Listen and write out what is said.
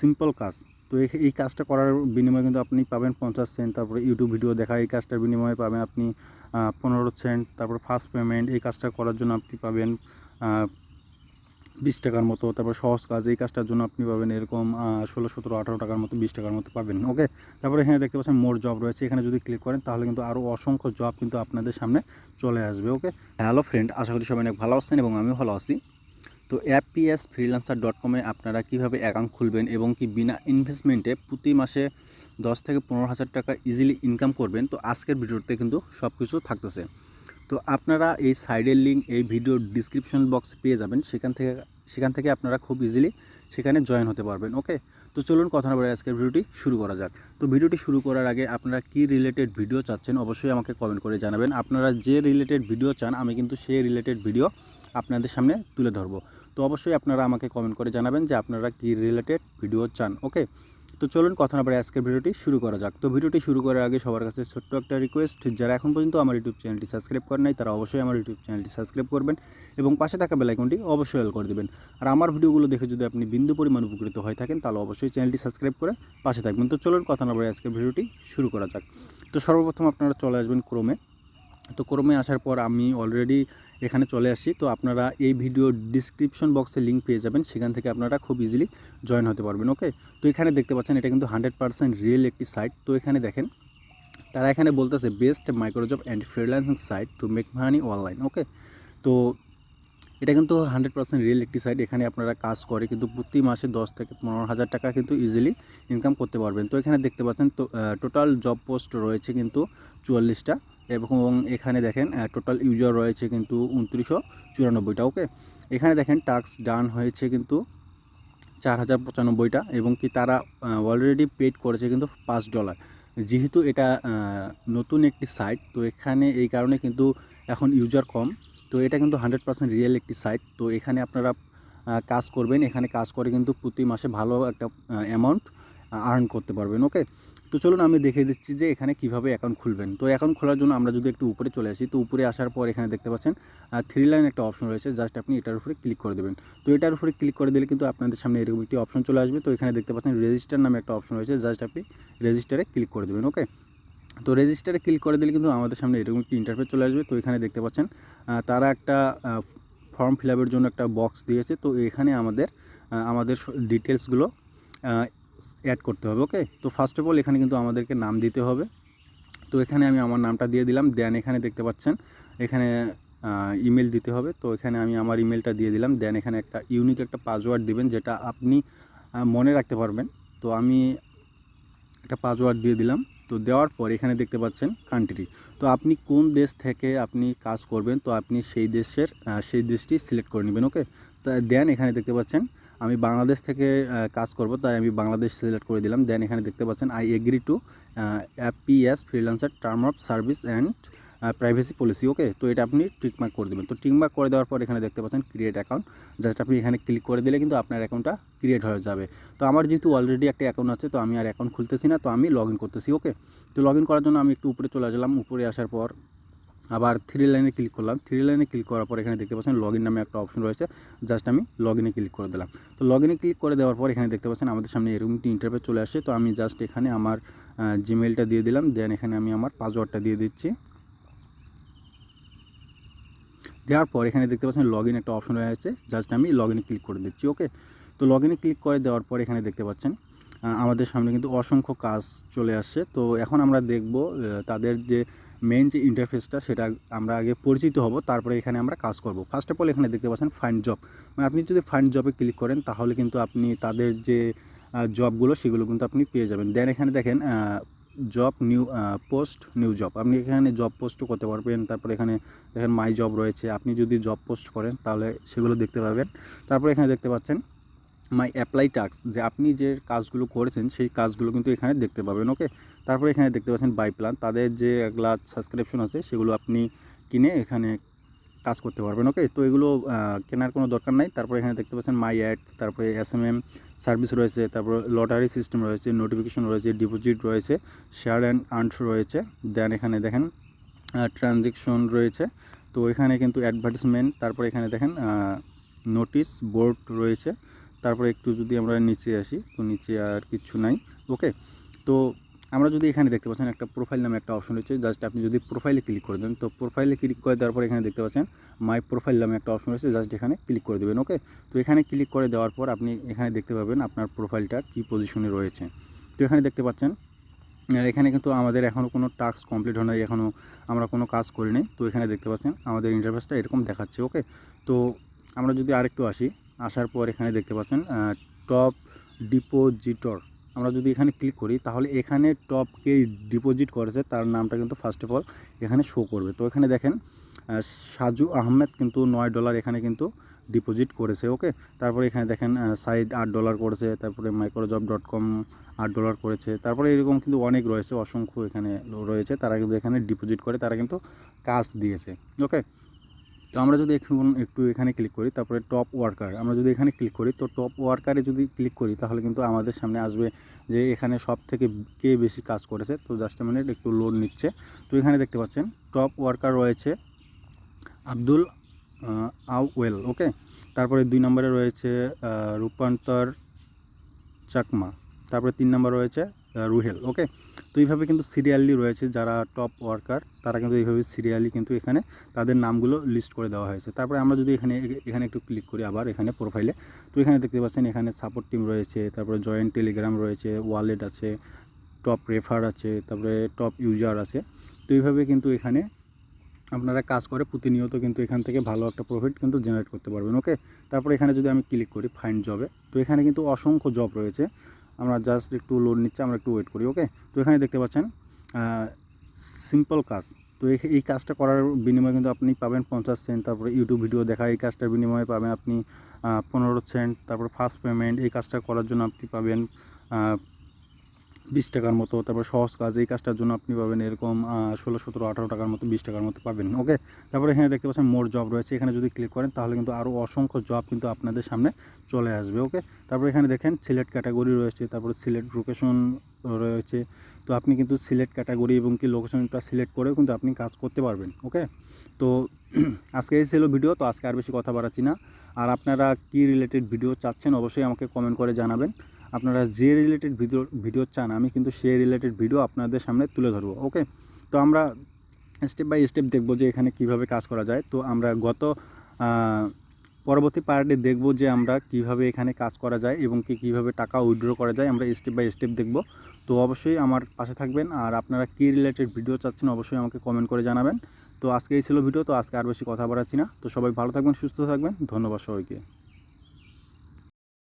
Simple কাজ। তো এই- কাজটা করার বিনিময়ে কিন্তু আপনি পাবেন পঞ্চাশ সেন্ট তারপরে ইউটিউব ভিডিও দেখা, এই কাজটার বিনিময়ে পাবেন আপনি পনেরো সেন্ট তারপর ফার্স্ট পেমেন্ট এই কাজটা করার জন্য আপনি পাবেন বিশ টাকার মতো, তারপর সহজ কাজ, এই কাজটার জন্য আপনি পাবেন এরকম ষোলো, সতেরো, আঠারো টাকার মতো, বিশ টাকার মতো পাবেন ওকে তারপরে এখানে দেখতে পাচ্ছেন মোর জব রয়েছে, এখানে যদি ক্লিক করেন তাহলে কিন্তু আরও অসংখ্য জব কিন্তু আপনাদের সামনে চলে আসবে ওকে হ্যালো ফ্রেন্ড আশা করি সবাই অনেক ভালো আছেন এবং আমিও ভালো আছি। তো অ্যাপিএস ফ্রিল্যান্সার ডট কমে আপনারা কীভাবে অ্যাকাউন্ট খুলবেন এবং কি বিনা ইনভেস্টমেন্টে প্রতি মাসে দশ থেকে পনেরো হাজার টাকা ইজিলি ইনকাম করবেন? তো আজকের ভিডিওতে কিন্তু সব কিছু থাকতেছে। তো আপনারা এই সাইডের লিঙ্ক এই ভিডিওর ডিসক্রিপশন বক্স পেয়ে যাবেন। সেখান থেকে সেখান থেকে আপনারা খুব ইজিলি সেখানে জয়েন হতে পারবেন ওকে তো চলুন কথা না বলে আজকের ভিডিওটি শুরু করা যাক। তো ভিডিওটি শুরু করার আগে আপনারা কি রিলেটেড ভিডিও চাচ্ছেন অবশ্যই আমাকে কমেন্ট করে জানাবেন। আপনারা যে রিলেটেড ভিডিও চান, আমি কিন্তু সেই রিলেটেড ভিডিও আপনাদের সামনে তুলে ধরবো। তো অবশ্যই আপনারা আমাকে কমেন্ট করে জানাবেন যে আপনারা কি রিলেটেড ভিডিও চান ওকে তো চলুন কথা না আজকের ভিডিওটি শুরু করা যাক। তো ভিডিওটি শুরু করার আগে সবার কাছে ছোট্ট একটা রিকোয়েস্ট যারা এখন পর্যন্ত আমার ইউটিউব চ্যানেলটি সাবস্ক্রাইব করেন নাই, তারা অবশ্যই আমার ইউটিউব চ্যানেলটি সাবস্ক্রাইব করবেন এবং পাশে থাকা বেলাইকনটি অবশ্যই অল করে দেবেন। আর আমার ভিডিওগুলো দেখে যদি আপনি বিন্দু পরিমাণ উপকৃত হয়ে থাকেন, তাহলে অবশ্যই চ্যানেলটি সাবস্ক্রাইব করে পাশে থাকবেন। তো চলুন কথা না আজকের ভিডিওটি শুরু করা যাক। তো সর্বপ্রথম আপনারা চলে আসবেন ক্রোমে তো ক্রোমে আসার পর আমি অলরেডি এখানে চলে আসি। তো আপনারা এই ভিডিও ডিসক্রিপশন বক্সে লিঙ্ক পেয়ে যাবেন। সেখান থেকে আপনারা খুব ইজিলি জয়েন হতে পারবেন ওকে তো এখানে দেখতে পাচ্ছেন, এটা কিন্তু হান্ড্রেড পার্সেন্ট রিয়েল একটি সাইট তো এখানে দেখেন, তারা এখানে বলতেছে best microjob and freelancing site to make money online okay তো এটা কিন্তু হান্ড্রেড পার্সেন্ট রিয়েল একটি সাইট এখানে আপনারা কাজ করে কিন্তু প্রতি মাসে দশ থেকে পনেরো হাজার টাকা কিন্তু ইজিলি ইনকাম করতে পারবেন। তো এখানে দেখতে পাচ্ছেন, তো টোটাল জব পোস্ট রয়েছে কিন্তু চুয়াল্লিশটা। এবং এখানে দেখেন টোটাল ইউজার রয়েছে কিন্তু উনত্রিশশো চুরানব্বইটা ওকে এখানে দেখেন টাস্ক ডান হয়েছে কিন্তু চার হাজার পঁচানব্বইটা এবং কি তারা অলরেডি পেড করেছে কিন্তু পাঁচ ডলার যেহেতু এটা নতুন একটি সাইট তো এখানে এই কারণে কিন্তু এখন ইউজার কম। তো এটা কিন্তু হান্ড্রেড পার্সেন্ট রিয়েল একটি সাইট তো এখানে আপনারা কাজ করবেন। এখানে কাজ করে কিন্তু প্রতি মাসে ভালো একটা অ্যামাউন্ট আর্ন করতে পারবেন ওকে তো চলুন আমি দেখিয়ে দিচ্ছি যে এখানে কীভাবে অ্যাকাউন্ট খুলবেন। তো অ্যাকাউন্ট খোলার জন্য আমরা যদি একটু উপরে চলে আসি, তো উপরে আসার পর এখানে দেখতে পাচ্ছেন থ্রি লাইন একটা অপশন রয়েছে জাস্ট আপনি এটার উপরে ক্লিক করে দেবেন। তো এটার উপরে ক্লিক করে দিলে কিন্তু আপনাদের সামনে এরকম একটি অপশন চলে আসবে। তো এখানে দেখতে পাচ্ছেন রেজিস্টার নামে একটা অপশন রয়েছে জাস্ট আপনি রেজিস্টারে ক্লিক করে দেবেন ওকে তো রেজিস্টারে ক্লিক করে দিলে কিন্তু আমাদের সামনে এরকম একটি ইন্টারফেস চলে আসবে। তো এখানে দেখতে পাচ্ছেন তারা একটা ফর্ম ফিল জন্য একটা বক্স দিয়েছে। তো এখানে আমাদের আমাদের ডিটেলসগুলো অ্যাড করতে হবে ওকে তো ফার্স্ট অফ অল এখানে কিন্তু আমাদেরকে নাম দিতে হবে। তো এখানে আমি আমার নামটা দিয়ে দিলাম। দেন এখানে দেখতে পাচ্ছেন, এখানে ইমেল দিতে হবে। তো এখানে আমি আমার ইমেলটা দিয়ে দিলাম। দেন এখানে একটা ইউনিক একটা পাসওয়ার্ড দিবেন, যেটা আপনি মনে রাখতে পারবেন। তো আমি একটা পাসওয়ার্ড দিয়ে দিলাম। তো দেওয়ার পর এখানে দেখতে পাচ্ছেন কান্ট্রি তো আপনি কোন দেশ থেকে আপনি কাজ করবেন, তো আপনি সেই দেশের সেই দেশটি সিলেক্ট করে নেবেন ওকে তা দেন এখানে দেখতে পাচ্ছেন আমি বাংলাদেশ থেকে কাজ করব, তাই আমি বাংলাদেশ সিলেক্ট করে দিলাম। দেন এখানে দেখতে পাচ্ছেন I agree to apps freelancer term of service and privacy policy okay তো এটা আপনি টিকমার্ক করে দেবেন। তো টিকমার্ক করে দেওয়ার পর এখানে দেখতে পাচ্ছেন ক্রিয়েট অ্যাকাউন্ট জাস্ট আপনি এখানে ক্লিক করে দিলে কিন্তু আপনার অ্যাকাউন্টটা ক্রিয়েট হয়ে যাবে। তো আমার যেহেতু অলরেডি একটা অ্যাকাউন্ট আছে, তো আমি আর অ্যাকাউন্ট খুলতেছি না, তো আমি লগ করতেছি ওকে তো লগ করার জন্য আমি একটু উপরে চলে আসলাম। উপরে আসার পর আবার থ্রি লাইনে ক্লিক করলাম। থ্রি লাইনে ক্লিক করার পর এখানে দেখতে পাচ্ছেন লগ নামে একটা অপশন রয়েছে। জাস্ট আমি লগ ইনে ক্লিক করে দিলাম। তো লগ ইনে ক্লিক করে দেওয়ার পর এখানে দেখতে পাচ্ছেন আমাদের সামনে এরকম একটি ইন্টারভিউ চলে আসে তো আমি জাস্ট এখানে আমার জিমেলটা দিয়ে দিলাম। দেন এখানে আমি আমার পাসওয়ার্ডটা দিয়ে দিচ্ছি। দেওয়ার পর এখানে দেখতে পাচ্ছেন লগ একটা অপশন রয়েছে জাস্ট আমি লগ ইনে ক্লিক করে দিচ্ছি ওকে তো লগ ইনে ক্লিক করে দেওয়ার পর এখানে দেখতে পাচ্ছেন আমাদের সামনে কিন্তু অসংখ্য কাজ চলে আসছে। তো এখন আমরা দেখব তাদের যে মেন যে ইন্টারফেসটা সেটা আমরা আগে পরিচিত হব, তারপরে এখানে আমরা কাজ করব। ফার্স্ট অফ অল এখানে দেখতে পাচ্ছেন ফাইন্ড জব মানে আপনি যদি ফাইন্ড জবে ক্লিক করেন, তাহলে কিন্তু আপনি তাদের যে জবগুলো সেগুলো কিন্তু আপনি পেয়ে যাবেন। দেন এখানে দেখেন job new post new job আপনি এখানে জব পোস্টও করতে পারবেন। তারপরে এখানে দেখেন মাই জব রয়েছে। আপনি যদি জব পোস্ট করেন, তাহলে সেগুলো দেখতে পাবেন। তারপরে এখানে দেখতে পাচ্ছেন মাই অ্যাপ্লাই টাস্ক যে আপনি যে কাজগুলো করেছেন, সেই কাজগুলো কিন্তু এখানে দেখতে পাবেন ওকে তারপরে এখানে দেখতে পাচ্ছেন বাই প্ল্যান তাদের যে এগুলা সাবস্ক্রিপশন আছে, সেগুলো আপনি কিনে এখানে কাজ করতে পারবেন ওকে তো এগুলো কেনার কোনো দরকার নাই। তারপরে এখানে দেখতে পাচ্ছেন মাই অ্যাডস তারপরে এস এম এম সার্ভিস রয়েছে, তারপর লটারি সিস্টেম রয়েছে নোটিফিকেশন রয়েছে ডিপোজিট রয়েছে শেয়ার অ্যান্ড আর্নস রয়েছে। দেন এখানে দেখেন ট্রানজেকশন রয়েছে। তো এখানে কিন্তু অ্যাডভার্টিসমেন্ট তারপরে এখানে দেখেন নোটিশ বোর্ড রয়েছে। তারপরে একটু যদি আমরা নিচে আসি, তো নিচে আর কিচ্ছু নাই ওকে তো আমরা যদি এখানে দেখতে পাচ্ছেন একটা প্রোফাইল নামে একটা অপশন রয়েছে জাস্ট আপনি যদি প্রোফাইলে ক্লিক করে দেন, তো প্রোফাইলে ক্লিক করে দেওয়ার পর এখানে দেখতে পাচ্ছেন মাই প্রোফাইল নামে একটা অপশন রয়েছে জাস্ট এখানে ক্লিক করে দেবেন ওকে তো এখানে ক্লিক করে দেওয়ার পর আপনি এখানে দেখতে পাবেন আপনার প্রোফাইলটা কী পজিশনে রয়েছে। তো এখানে দেখতে পাচ্ছেন এখানে কিন্তু আমাদের এখনও কোনো টাস্ক কমপ্লিট হয় নাই এখনও আমরা কোনো কাজ করি নাই তো এখানে দেখতে পাচ্ছেন আমাদের ইন্টারফেসটা এরকম দেখাচ্ছে ওকে তো আমরা যদি আরেকটু আসি আসার পর এখানে দেখতে পাচ্ছেন টপ ডিপোজিটর আমরা যদি এখানে ক্লিক করি, তাহলে এখানে টপ কে ডিপোজিট করেছে, তার নামটা কিন্তু ফার্স্ট অফ অল এখানে শো করবে। তো এখানে দেখেন সাজু আহমেদ কিন্তু নয় ডলার এখানে কিন্তু ডিপোজিট করেছে ওকে তারপরে এখানে দেখেন সাইদ আট ডলার করেছে, তারপরে মাইক্রোজব ডট কম আট ডলার করেছে, তারপরে এরকম কিন্তু অনেক রয়েছে, অসংখ্য এখানে রয়েছে, তারা কিন্তু এখানে ডিপোজিট করে, তারা কিন্তু কাজ দিয়েছে ওকে তো আমরা যদি এখন একটু এখানে ক্লিক করি তারপরে টপ ওয়ার্কার আমরা যদি এখানে ক্লিক করি তো টপ ওয়ার্কারে যদি ক্লিক করি তাহলে কিন্তু আমাদের সামনে আসবে যে এখানে সব থেকে কে বেশি কাজ করেছে তো জাস্ট মিনিট একটু লোড নিচ্ছে। তো এখানে দেখতে পাচ্ছেন টপ ওয়ার্কার রয়েছে আব্দুল আহ, আউয়েল ওকে তারপরে দুই নম্বরে রয়েছে রূপান্তর চাকমা তারপরে তিন নম্বর রয়েছে রুহেল ওকে তো এইভাবে কিন্তু সিরিয়ালি রয়েছে যারা টপ ওয়ার্কার তারা কিন্তু এইভাবে সিরিয়ালি কিন্তু এখানে তাদের নামগুলো লিস্ট করে দেওয়া হয়েছে। তারপরে আমরা যদি এখানে এখানে একটু ক্লিক করি আবার এখানে প্রোফাইলে তো এখানে দেখতে পাচ্ছেন এখানে সাপোর্ট টিম রয়েছে, তারপরে জয়েন্ট টেলিগ্রাম রয়েছে ওয়ালেট আছে টপ রেফার আছে, তারপরে টপ ইউজার আছে। তো এইভাবে কিন্তু এখানে আপনারা কাজ করে, প্রতিনিয়ত কিন্তু এখান থেকে ভালো একটা প্রফিট কিন্তু জেনারেট করতে পারবেন ওকে তারপরে এখানে যদি আমি ক্লিক করি ফাইন্ড জবে তো এখানে কিন্তু অসংখ্য জব রয়েছে। আমরা জাস্ট একটু লোড নিচ্ছে, আমরা একটু ওয়েট করি ওকে তো এখানে দেখতে পাচ্ছেন সিম্পল কাজ। তো এই- কাজটা করার বিনিময়ে কিন্তু আপনি পাবেন পঞ্চাশ সেন্ট তারপরে ইউটিউব ভিডিও দেখা, এই কাজটার বিনিময়ে পাবেন আপনি পনেরো সেন্ট তারপর ফার্স্ট পেমেন্ট এই কাজটা করার জন্য আপনি পাবেন বিশ টাকার মতো, তারপর সহজ কাজ, এই কাজটার জন্য আপনি পাবেন এরকম ষোলো, সতেরো, আঠারো টাকার মতো, বিশ টাকার মতো পাবেন ওকে তারপরে এখানে দেখতে পাচ্ছেন মোর জব রয়েছে, এখানে যদি ক্লিক করেন তাহলে কিন্তু আরও অসংখ্য জব কিন্তু আপনাদের সামনে চলে আসবে ওকে তারপরে এখানে দেখেন সিলেট ক্যাটাগরি রয়েছে, তারপরে সিলেট লোকেশন রয়েছে, তো আপনি কিন্তু সিলেক্ট ক্যাটাগরি এবং কি লোকেশনটা সিলেক্ট করেও কিন্তু আপনি কাজ করতে পারবেন ওকে তো আজকে এই ছিল ভিডিও তো আজকে আর বেশি কথা বাড়াচ্ছি না। আর আপনারা কি রিলেটেড ভিডিও চাচ্ছেন অবশ্যই আমাকে কমেন্ট করে জানাবেন। আপনারা যে রিলেটেড ভিডিও ভিডিও চান, আমি কিন্তু সেই রিলেটেড ভিডিও আপনাদের সামনে তুলে ধরবো ওকে তো আমরা স্টেপ বাই স্টেপ দেখব যে এখানে কীভাবে কাজ করা যায়। তো আমরা গত পরবর্তী পার্টে দেখব যে আমরা কীভাবে এখানে কাজ করা যায় এবং কি কীভাবে টাকা উইথড্র করা যায়। আমরা স্টেপ বাই স্টেপ দেখব। তো অবশ্যই আমার পাশে থাকবেন আর আপনারা কি রিলেটেড ভিডিও চাচ্ছেন অবশ্যই আমাকে কমেন্ট করে জানাবেন। তো আজকে এই ছিল ভিডিও তো আজকে আর বেশি কথা বাড়াচ্ছি না। তো সবাই ভালো থাকবেন, সুস্থ থাকবেন। ধন্যবাদ সবাইকে।